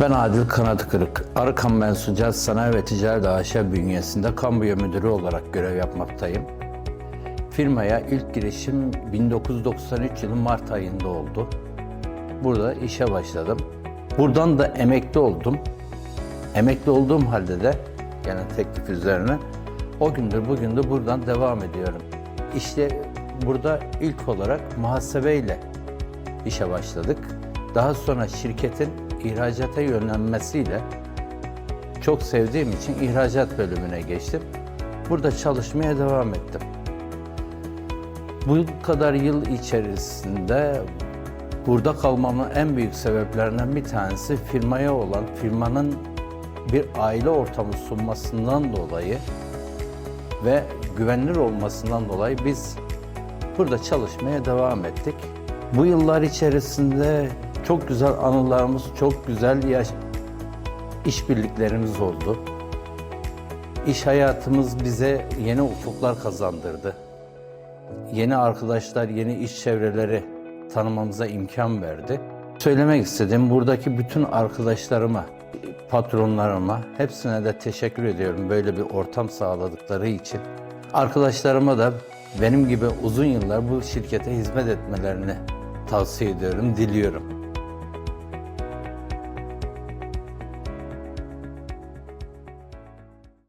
Ben Adil Kanadı Kırık. Arıkan Mensucat Sanayi ve Ticaret AŞ bünyesinde kamuya müdürü olarak görev yapmaktayım. Firmaya ilk girişim 1993 yılı Mart ayında oldu. Burada işe başladım. Buradan da emekli oldum. Emekli olduğum halde de gene teklif üzerine o gündür bugündür buradan devam ediyorum. İşte burada ilk olarak muhasebeyle işe başladık. Daha sonra şirketin ihracata yönlenmesiyle çok sevdiğim için ihracat bölümüne geçtim. Burada çalışmaya devam ettim. Bu kadar yıl içerisinde burada kalmamın en büyük sebeplerinden bir tanesi firmaya olan, firmanın bir aile ortamı sunmasından dolayı ve güvenilir olmasından dolayı biz burada çalışmaya devam ettik. Bu yıllar içerisinde çok güzel anılarımız, çok güzel yaş işbirliklerimiz oldu. İş hayatımız bize yeni ufuklar kazandırdı. Yeni arkadaşlar, yeni iş çevreleri tanımamıza imkan verdi. Söylemek istedim buradaki bütün arkadaşlarıma, patronlarıma hepsine de teşekkür ediyorum böyle bir ortam sağladıkları için. Arkadaşlarıma da benim gibi uzun yıllar bu şirkete hizmet etmelerini tavsiye ediyorum, diliyorum.